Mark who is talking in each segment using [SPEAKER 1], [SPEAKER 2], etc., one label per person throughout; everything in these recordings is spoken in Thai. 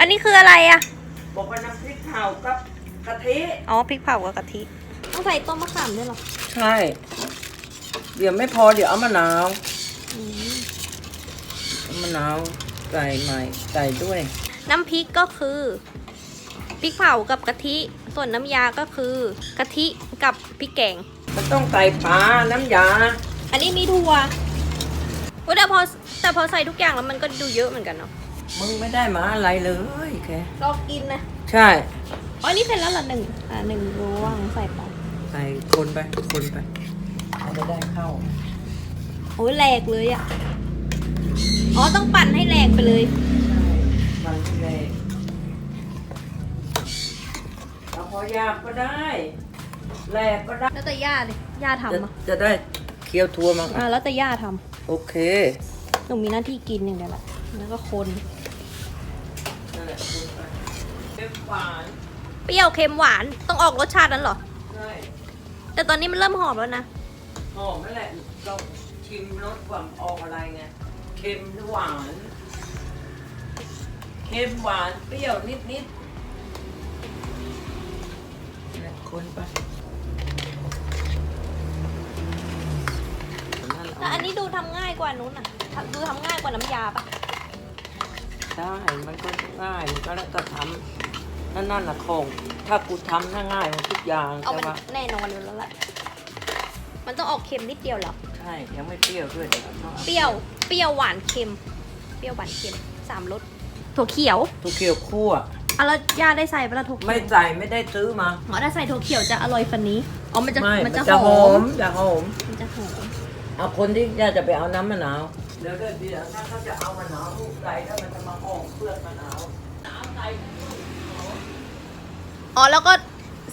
[SPEAKER 1] อันนี้คืออะไรอะ
[SPEAKER 2] บอกว่าน้ำพริกเผากับกะทิ
[SPEAKER 1] อ๋อพริกเผากับกะทิต้องใส่ต้มมะขามด้วยเหรอ
[SPEAKER 2] ใช่ เดี๋ยวไม่พอเดี๋ยวเอามะนาว
[SPEAKER 1] อืม
[SPEAKER 2] เอามะนาวใส่ใหม่ใส่ด้วย
[SPEAKER 1] น้ำพริกก็คือพริกเผากับกะทิ ส่วนน้ำยาก็คือกะทิกับพริกแกง
[SPEAKER 2] มันต้องใส่ปลาน้ำยา
[SPEAKER 1] อันนี้มีถั่วอุ๊ยแต่พอแต่พอใส่ทุกอย่างแล้วมันก็ดูเยอะเหมือนกันเนาะ
[SPEAKER 2] มึงไม่ได้มาอะไรเลยแก
[SPEAKER 1] ลองกินนะ
[SPEAKER 2] ใช่
[SPEAKER 1] อ๋อนี่เสร็จแล้วเหรอหนึ่งอ่าหนึ่งรวงใส่ไป
[SPEAKER 2] ใส่คนไปคนไปมันจะได้เข้า
[SPEAKER 1] โอ้ยแหลกเลยอะ อ๋อต้องปั่นให้แหลกไปเลย
[SPEAKER 2] มันแรงเราพอยากก็ได้แหลกก็ได้
[SPEAKER 1] แล้วแต่ย่าเลยย่า
[SPEAKER 2] จะ
[SPEAKER 1] ทำอะ
[SPEAKER 2] จะได้เคี่ยวทัวมั้ง
[SPEAKER 1] อ่าแล้วแต่ย่าท
[SPEAKER 2] โอเคำ
[SPEAKER 1] หนูมีหน้าที่กินอย่างเดียวแหละ แล้วก็คน
[SPEAKER 2] นั่นแหละคนไปเค็มหวาน
[SPEAKER 1] เปรี้ยวเค็มหวานต้องออกรสชาตินั้นเหรอ
[SPEAKER 2] ใช่
[SPEAKER 1] แต่ตอนนี้มันเริ่มหอมแล้วนะ
[SPEAKER 2] หอมนั่นแหละเราชิมรสความออกอะไรไงเค็มหรือหวานเค็มหวานเปรี้ยวนิดนิดๆเนี่ยคนไปนั่น
[SPEAKER 1] แต่
[SPEAKER 2] เอา
[SPEAKER 1] อันนี้ดูทำง่ายกว่านู้นอะทำดูทำง่ายกว่าน้ำยาปะ
[SPEAKER 2] ได้มันก็ง่ายมันก็แล้วแต่ทำนั่นนั่นแหละของถ้ากูทำน่าง่ายหมดทุกอย่าง
[SPEAKER 1] เอา
[SPEAKER 2] แต่
[SPEAKER 1] มัน
[SPEAKER 2] ว่า
[SPEAKER 1] แน่นอนอยู่แล้วแหละมันต้องออกเค็มนิดเดียวเหรอ
[SPEAKER 2] ใช่ยังไม่เปรี้ยวด้วยเดี๋ยวอา
[SPEAKER 1] เปรี้ยว เปรี้ยวหวานเค็ม เปรี้ยวหวานเค็มสามรส ถั่วเขียว
[SPEAKER 2] ทุกเขียวคั่ว
[SPEAKER 1] อะแล้วย่าได้ใส่ปะล่ะถั่วเขียว
[SPEAKER 2] ไม่ใส่ไม่ได้ซื้อมา
[SPEAKER 1] อ๋อถ้าใส่ถั่วเขียวจะอร่อยฟันนี้ อ๋อ มันจะ
[SPEAKER 2] ไม่
[SPEAKER 1] มันจะ
[SPEAKER 2] จะ
[SPEAKER 1] ห
[SPEAKER 2] ห
[SPEAKER 1] อ
[SPEAKER 2] อ
[SPEAKER 1] ม
[SPEAKER 2] มจะหอม
[SPEAKER 1] มันจะหอม
[SPEAKER 2] เอาคนที่อยากจะไปเอาน้ำมะนาว เดี๋ยวเดี๋ยวเดี๋ยวถ้าเขาจะเอามะนาวลูกใส่แล้วมันจะมาออกเปลือกมะนาวน้ำใส่
[SPEAKER 1] อ๋อแล้วก็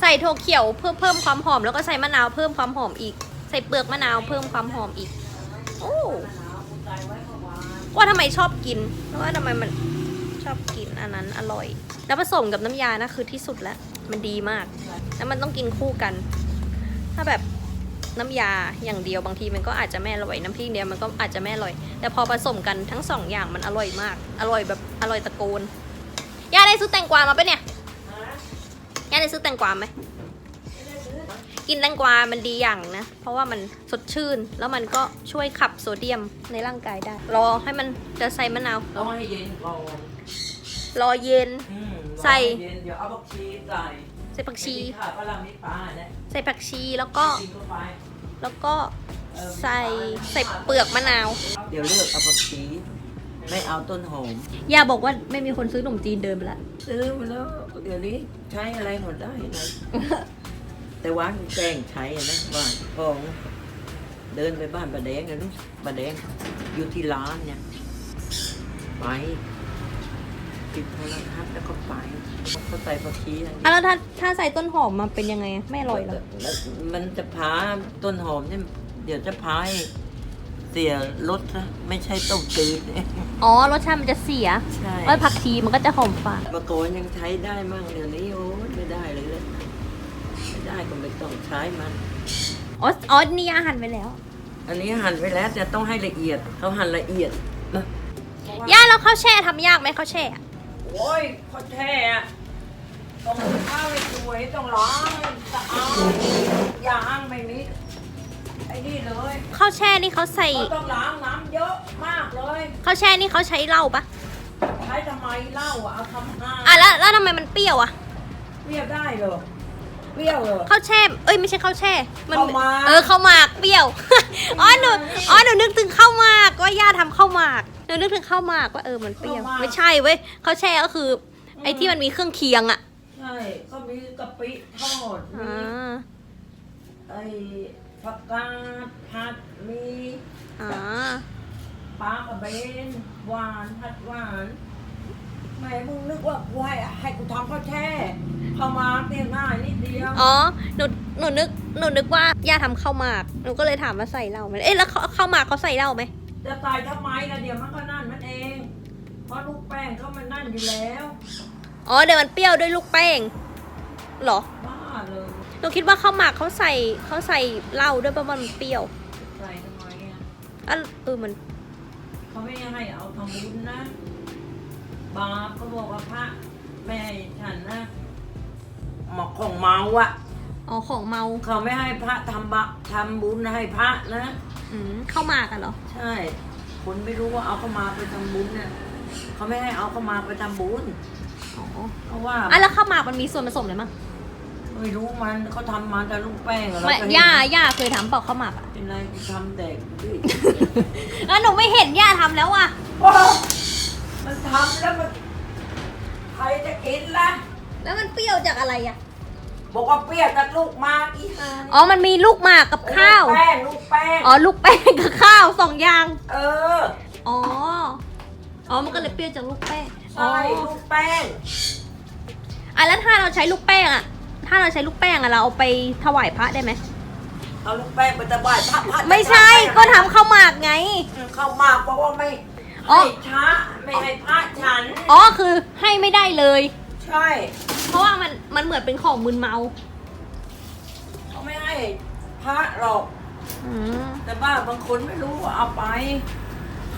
[SPEAKER 1] ใส่ถั่วเขียวเพิ่มเพิ่มความหอม แล้วก็ใส่มะนาวเพิ่มความหอมอีก ใส่เปลือกมะนาวเพิ่มความหอมอีก โอ้
[SPEAKER 2] ว่าน
[SPEAKER 1] ว่าทำไมชอบกินว่าทำไมมันชอบกินอันนั้นอร่อย แล้วผสมกับน้ำยานะคือที่สุดแล้วมันดีมาก แล้วมันต้องกินคู่กัน ถ้าแบบ น้ำยาอย่างเดียวบางทีมันก็อาจจะไม่อร่อยน้ำพริกเดียวมันก็อาจจะไม่อร่อย แต่พอผสมกันทั้งสองอย่างมันอร่อยมาก อร่อยแบบอร่อยตะโกนย่าได้ซื้อแตงกวามาปะเนี่ยย่าได้ซื้อแตงกวาไหมกินแตงกวา มันดีอย่างนะ เพราะว่ามันสดชื่น แล้วมันก็ช่วยขับโซเดียมในร่างกายได้ รอให้มันจะใส่มะนาว
[SPEAKER 2] ต้องให้เย็นก่อน
[SPEAKER 1] รอเย็น
[SPEAKER 2] อืม
[SPEAKER 1] ใส่
[SPEAKER 2] รอให้เย็นเดี๋ยวเอาผักชีใส่
[SPEAKER 1] ใส่ผักชี
[SPEAKER 2] ไม่มีค่ะปลาลามิปลาเนี่ย
[SPEAKER 1] ใส่ผักชีแล้วก็
[SPEAKER 2] กินเข้าไป
[SPEAKER 1] แล้วก็
[SPEAKER 2] เออ
[SPEAKER 1] ใส่ใส่เปลือกมะนาว
[SPEAKER 2] เดี๋ยวเลือกเอาผักชีไม่เอาต้นหอม
[SPEAKER 1] ย่าบอกว่าไม่มีคนซื้อขนมจีนเดินไปแล้ว
[SPEAKER 2] ซื้อมาแล้วเดี๋ยวนี้ใช้อะไรหมดได้นะแต่ว่าแกล้งใช้อะนะบ้านพองเดินไปบ้านป้าแดงนะลูกป้าแดงอยู่ที่ร้านเนี่ยไป ปิดโทรทัศน์แล้วก็ไปเขาใส่ผักชีอย่าง
[SPEAKER 1] อะแล้วถ้าถ้าใส่ต้นหอมมาเป็นยังไงอะไม่อร่อยเหรอ
[SPEAKER 2] แล้วมันจะพาต้นหอมเนี่ยเดี๋ยวจะพาให้เสียรสนะไม่ใช่ต้มจืดเนี่ย
[SPEAKER 1] อ๋อรสชาติมันจะเสีย
[SPEAKER 2] ใช่
[SPEAKER 1] แล้วผักชีมันก็จะหอมฝาด
[SPEAKER 2] เมื่อก่อนยังใช้ได้มั่งเดี๋ยวนี้โอ้ยไม่ได้เลยเลยไม่ได้ก็ไม่ต้องใช้มัน
[SPEAKER 1] อ๋ออ๋อนี่ย่าหั่นไปแล้ว
[SPEAKER 2] อันนี้หั่นไปแล้วแต่ต้องให้ละเอียดเขาหั่นละเอียดนะ
[SPEAKER 1] ย่าแล้วข้าวแช่ทำยากไหมข้าวแช่อะ
[SPEAKER 2] โอ้ยพอแท้อะต้องข้าวให้สวยต้องล้างให้สะอาดยางไม่มีไอ้นี่เลย
[SPEAKER 1] ข้าวแช่นี่เขาใส่
[SPEAKER 2] เขาต้องล้างน้ำเยอะมากเลย
[SPEAKER 1] ข้าวแช่นี่เขาใช้เหล้าปะ
[SPEAKER 2] ใช้ทำไมเหล้าอะเอาทำห้า
[SPEAKER 1] อะแล้วแล้วทำไมมันเปรี้ยวอะ
[SPEAKER 2] เปรี้ยวได้เหรอเปรี้ยวเหรอ
[SPEAKER 1] ข้าวแช่เอ้ยไม่ใช่ข้าวแช่มั
[SPEAKER 2] ข้าวหมาก
[SPEAKER 1] เออข้าวหมากเปรี้ยว อ๋อหนูอ๋อหนูนึกถึงข้าวหมากว่าย่าทำข้าวหมาก หนูนึกถึงข้าวหมากว่าเออมันเปรี้ยวไม่ใช่เว้ยข้าวแช่ก็คือไอ้ที่มันมีเครื่องเคียงอะ
[SPEAKER 2] ใช่ก็มีกะปิทอดมี
[SPEAKER 1] อ่า
[SPEAKER 2] ไอ้ผักกาดผัดมี
[SPEAKER 1] อ่า
[SPEAKER 2] ปลากระเบนหวานผัดหวานแหม่มึงนึกว่ากูให้ให้กูทำข้าวแช่เข้าวหมาเตียง่ายนิดเดียว
[SPEAKER 1] อ๋อหนูหนูนึกหนูนึกว่าย่าทำข้าวหมากหนูก็เลยถามว่าใส่เหล้าไหมเอ๊ะแล้วข้าวข้าวหมากเขาใส่เหล้าไหม
[SPEAKER 2] จะใส่ทำไมล่ะเดี๋ยวมันก็นั่นมันเอง เพราะลูกแป้งเขามันนั่นอยู่แล้ว
[SPEAKER 1] อ๋อเดี๋ยวมันเปรี้ยวด้วยลูกแป้งเหรอ
[SPEAKER 2] บ้าเลย
[SPEAKER 1] หนูคิดว่าข้าวหมากเขาใส่เขาใส่เหล้าด้วยเพราะมันเปรี้ยว
[SPEAKER 2] ใส่ทำไมอะ
[SPEAKER 1] อะเออมัน
[SPEAKER 2] เขาไม่ให้เอาทำบุญนะบบาปก็บอกว่าพระแม่ฉันนะหมอกของเมาอะ
[SPEAKER 1] อ๋อของเมา
[SPEAKER 2] เขาไม่ให้พระทำบะทำบุญให้พระนะ
[SPEAKER 1] อืมเข้ามากันเหรอ
[SPEAKER 2] ใช่ คนไม่รู้ว่าเอาเข้ามาไปทำบุญเนี่ยเขาไม่ให้เอาเข้ามาไปทำบุญ
[SPEAKER 1] อ๋อ
[SPEAKER 2] เพราะว่า
[SPEAKER 1] อะแล้วข้าวหมากมันมีส่วนผสมอะไรมั้ง
[SPEAKER 2] ไม่รู้มันเขาทำมาแต่ลูกแป้งอะ
[SPEAKER 1] ไม่
[SPEAKER 2] ก็เห็น
[SPEAKER 1] ย่าย่าเคยทำเปล่าข้าวหมากอะ
[SPEAKER 2] เป็นไรกูทำแต่ด้วย
[SPEAKER 1] อะหนูไม่เห็นย่าทำแล้วอะ
[SPEAKER 2] โอ้มันทำแล้วมันใครจะกินล่ะ
[SPEAKER 1] แล้วมันเปรี้ยวจากอะไรอะ
[SPEAKER 2] บอกว่าเปรี้ยวกับลูกมากอีห่า
[SPEAKER 1] อ๋อมันมีลูกหมากกับข้าว
[SPEAKER 2] ลูกแป้งลูกแป้ง
[SPEAKER 1] อ๋อลูกแป้งกับข้าวสองอย่าง
[SPEAKER 2] เออ
[SPEAKER 1] อ๋อ อ๋อมันก็เลยเปรี้ยวจากลูกแป้ง
[SPEAKER 2] ใช่ลูกแป้ง
[SPEAKER 1] อะแล้วถ้าเราใช้ลูกแป้งอะ ถ้าเราใช้ลูกแป้งอะเราเอาไปถวายพระได้ไหม
[SPEAKER 2] เอาลูกแป้งไปตะบายพระพระ
[SPEAKER 1] ไม่ใช่ก็ทำข้าวหมากไง
[SPEAKER 2] เข้ามาบอกว่าไม่
[SPEAKER 1] อ๋อ
[SPEAKER 2] ให้ช้าไม่ให้พระฉัน
[SPEAKER 1] อ๋อคือให้ไม่ได้เลย
[SPEAKER 2] ใช่
[SPEAKER 1] เพราะว่ามันมันเหมือนเป็นของมึนเมา
[SPEAKER 2] เขาไม่ให้พระหรอก
[SPEAKER 1] อืม
[SPEAKER 2] แต่บ้านบางคนไม่รู้ว่าเอาไป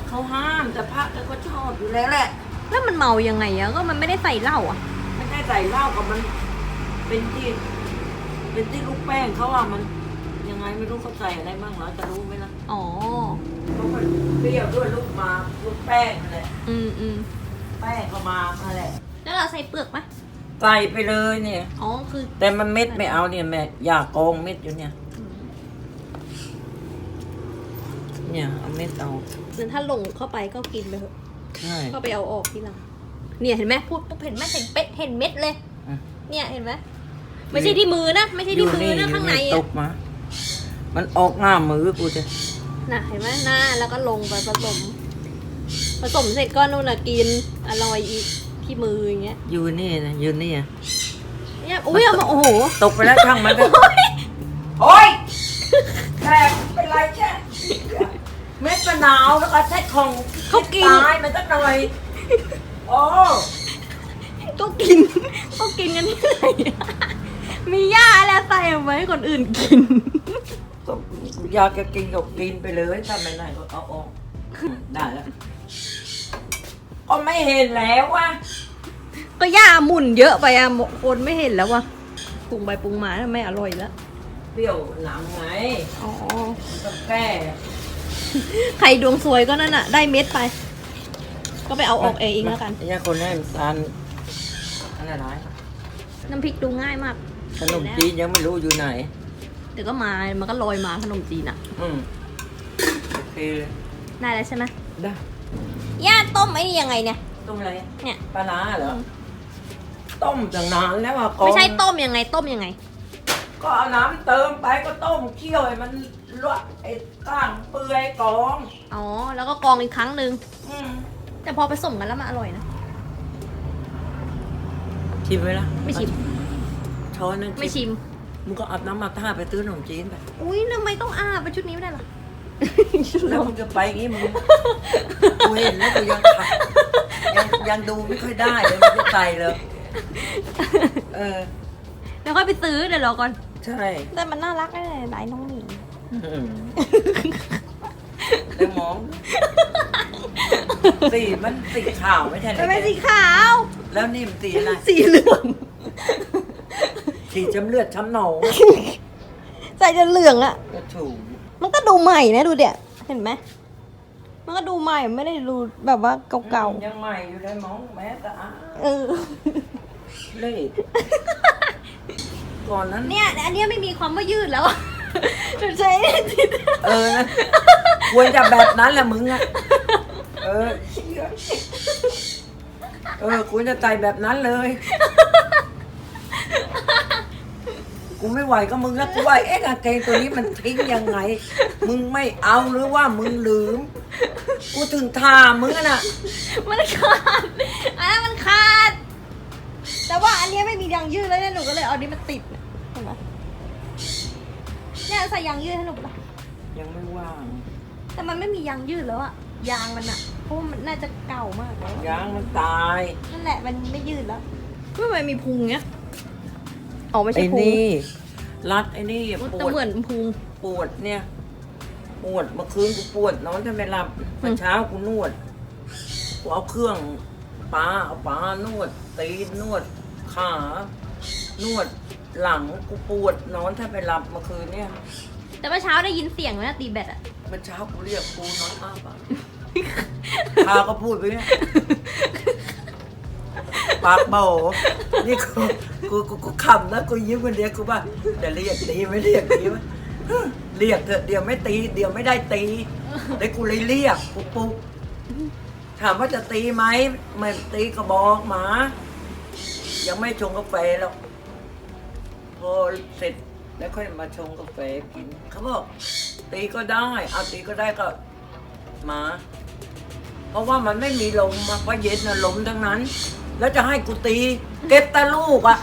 [SPEAKER 2] เขาห้ามแต่พระแกก็ชอบอยู่แล้วแหละ
[SPEAKER 1] แล้วมันเมายังไงอะก็มันไม่ได้ใส่เหล้าอะ
[SPEAKER 2] ไม่ได้ใส่เหล้ากับมัน เป็นที่ เป็นที่ลูกแป้งเขาว่ามัน ยังไงไม่รู้เขาใส่อะไรบ้างเหรอจะรู้ไหมล่ะ
[SPEAKER 1] อ๋อ
[SPEAKER 2] เพราะมันเปรี้ยวด้วยลูกหมากลูกแป้งนั่นแหละ
[SPEAKER 1] อืมอืม
[SPEAKER 2] แป้งเขามานั่นแหละ
[SPEAKER 1] แล้ว เราใส่เปลือกไหม
[SPEAKER 2] ใส่ไปเลยเนี่ย
[SPEAKER 1] อ๋อคือ
[SPEAKER 2] แต่มันเม็ดไม่เอาเนี่ยแม่อยากกองเม็ดอยู่เนี่ย เนี่ยเอาเม็ดเอา
[SPEAKER 1] คือถ้าลงเข้าไปก็กินไปเถอะ
[SPEAKER 2] ใช่
[SPEAKER 1] ก็ไปเอาออกทีหลังเนี่ยเห็นไหมพูดปุ๊บเห็นไหมเห็นเป็ดเห็นเม็ดเลย
[SPEAKER 2] อืม
[SPEAKER 1] เนี่ยเห็นไหมไม่ใช่ที่มือนะไม่ใช่ที่มือนะข้างใน
[SPEAKER 2] ต
[SPEAKER 1] อะ
[SPEAKER 2] กมา มันออกหน้ามือกูจะ
[SPEAKER 1] น่ะเห็นไหมหน้าแล้วก็ลงไปผสม ผสมเสร็จก็นู่นน่ะกินอร่อยอีก ที่มืออย่างเงี้ย
[SPEAKER 2] อยู่นี่นะอยู่นี่อะ
[SPEAKER 1] เนี่ยอุ้ยเอามาโอ้โห
[SPEAKER 2] ตกไปแล้วช่างมันก็โอ้ยแตกเป็นไรแช่เม็ดมะนาวแล้วก็ใช้ของ
[SPEAKER 1] เขากิน
[SPEAKER 2] ตายมันสักหน่อยโอ้
[SPEAKER 1] ก็กินก็กินกันที่ไหนอะมีหญ้าแล้วใส่เอาไว้ให้คนอื่นกิน
[SPEAKER 2] ก็อยากจะกินก็กินไปเลยถ้าไม่ได้ก็เอาออกได้แล้ว ก็ไม่เห็นแล้วว่ะ
[SPEAKER 1] ก็หญ้าหมุนเยอะไปอะคนไม่เห็นแล้ววะปรุงไปปรุงมาทำไม่อร่อยแล้ว
[SPEAKER 2] เปรี้ยวหลังไง
[SPEAKER 1] อ๋อ
[SPEAKER 2] ก็แก้
[SPEAKER 1] ใครดวงสวยก็นั่นน่ะได้เม็ดไป ก็ไปเอาออกเองแล้วกัน
[SPEAKER 2] ไอ้ยาคนนี้มันตาลอะไรหลาย
[SPEAKER 1] น้ำพริกดูง่ายมาก
[SPEAKER 2] ขนมจีนยังไม่รู้อยู่ไหน
[SPEAKER 1] เดี๋ยวก็มา มันก็ลอยมาขนมจีนอะ
[SPEAKER 2] อืมโอเคเลย
[SPEAKER 1] ได้แล้วใช่ไหม
[SPEAKER 2] ได้
[SPEAKER 1] ย่าต้มไอ้นี่ยังไงเนี่ย
[SPEAKER 2] ต้มอะไร
[SPEAKER 1] เนี่ย
[SPEAKER 2] ปลาร้าเหรอ ต้มตั้งนานแล้วอะกอง
[SPEAKER 1] ไม่ใช่ต้มยังไงต้มยังไง
[SPEAKER 2] ก็เอาน้ำเติมไปก็ต้มเคี่ยวให้มันลวกไอ้ก้างเปื่อยกอง
[SPEAKER 1] อ๋อ แล้วก็กรองอีกครั้งหนึ่ง
[SPEAKER 2] อืม
[SPEAKER 1] แต่พอผสมกันแล้วมันอร่อยนะ
[SPEAKER 2] ชิมไหมล่ะ
[SPEAKER 1] ไม่ชิม
[SPEAKER 2] ช้อนนึง
[SPEAKER 1] ไม่ชิม
[SPEAKER 2] มึงก็อาบน้ำมาท่าไปซื้อขนมจีนไป
[SPEAKER 1] อุ้ยทำไมต้องอาบไปชุดนี้ไม่ได้เหรอ
[SPEAKER 2] แล้วมึงจะไปอย่างงี้มึงกูเห็นแล้วกูยังขัดยังยังดูไม่ค่อยได้เลยมันจะใส่เลยเออ
[SPEAKER 1] แล้วค่อยไปซื้อเดี๋ยวรอก่อน
[SPEAKER 2] ใช่
[SPEAKER 1] แต่มันน่ารักแน่ลายน้องหมี
[SPEAKER 2] อืมแล้วมอง สีมันสีขาวไม่ใช่เหร
[SPEAKER 1] มั
[SPEAKER 2] อน
[SPEAKER 1] เป็นสีขาว
[SPEAKER 2] แล้วนี่มันสีอะไร
[SPEAKER 1] สีเหลือง
[SPEAKER 2] สีช้ำเลือดช้ำหนอง
[SPEAKER 1] ใส่จนเหลืองอะ
[SPEAKER 2] ก็ถูก
[SPEAKER 1] มันก็ดูใหม่นะดูเดี๋ยเห็นไหมมันก็ดูใหม่ไม่ได้ดูแบบว่าเก่า
[SPEAKER 2] ยังใหม่อยู่เลยมองแม้แต่อะ
[SPEAKER 1] ๆเออ
[SPEAKER 2] เล่ก่อนนั้น
[SPEAKER 1] เนี่ยอันเนี้ยไม่มีความว่ายืดแล้วอะใช้
[SPEAKER 2] เออนะควรจะแบบนั้นแหละมึงอะเออเชี่ยเออควรจะใส่แบบนั้นเลย กูไม่ไหวก็มึงแล้วกูว่าเอ๊ะกางเกงตัวนี้มันทิ้งยังไง มึงไม่เอาหรือว่ามึงลืม กูถึงทามึงอะน่ะ
[SPEAKER 1] มันขาดอันนั้นมันขาด แต่ว่าอันเนี้ยไม่มียางยืดแล้วเนี่ยหนูก็เลยเอาอันนี้มาติดเนี่ยเห็นไหมเนี่ยใส่ยางยืดให้หนูปะ
[SPEAKER 2] ยังไม่ว่าง
[SPEAKER 1] แต่มันไม่มียางยืดแล้วอะยางมันอะเพราะว่ามันน่าจะเก่ามากแล้ว
[SPEAKER 2] ยางมันตาย
[SPEAKER 1] นั่นแหละมันไม่ยืดแล้วทำไมมีพุงเนี้ย อ๋อไม่ใช่
[SPEAKER 2] ไอ้
[SPEAKER 1] พุง
[SPEAKER 2] นี่รัดไอ้นี่ป
[SPEAKER 1] แต่
[SPEAKER 2] วด
[SPEAKER 1] เหมือนพุง
[SPEAKER 2] ปวดเนี่ย ปวดเมื่อคืนกูปวดนอนจะไม่หลับเมื่อเช้ากูนวดกูเอาเครื่องปลาเอาปลานวด ตีนนวด ขานวดหลังกูปวดนอนถ้าไปหลับเมื่อคืนเนี่ย
[SPEAKER 1] แต่เมื่อเช้าได้ยินเสียงไหมนะตีแบตอะ
[SPEAKER 2] เมื่อเช้ากูเรียกกูนอนอ้าปาก พาก็พูดไปเนี่ย ปากเบานี่กูกูกูกูขำนะกูยิ้มคนเดียวกูว่าจะเรียกตีไม่เรียกตีวะเรียกเถอะเดี๋ยวไม่ตี เดี๋ยวไม่ได้ตีเดี๋ยวกูเลยเรียกปุ๊บปุ๊บถามว่าจะตีไหมไม่ตีก็บอกหมา ยังไม่ชงกาแฟหรอกพอเสร็จแล้วค่อยมาชงกาแฟกินเขาบอกตีก็ได้เอาตีก็ได้ก็มา เพราะว่ามันไม่มีลมมาเพราะเย็นนะลมทั้งนั้น แล้วจะให้กูตี เก็บแต่ลูกอะ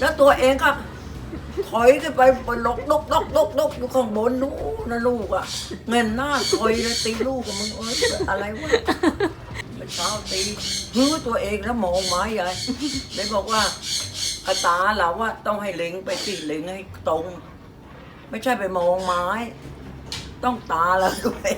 [SPEAKER 2] แล้วตัวเองก็ ถอยขึ้นไปบนลกลกลกลกลกอยู่ข้างบนนู้นนะลูกอะเงินหน้าถอยเลยตีลูกกับมึงเอ้ยอะไรวะเมื่อเช้าตีฮื้อตัวเองแล้วมองไม้ใหญ่เลยบอกว่ากระตาเราว่าต้องให้เล็งไปสิเล็งให้ตรง ไม่ใช่ไปมองไม้ ต้องตาเราด้วย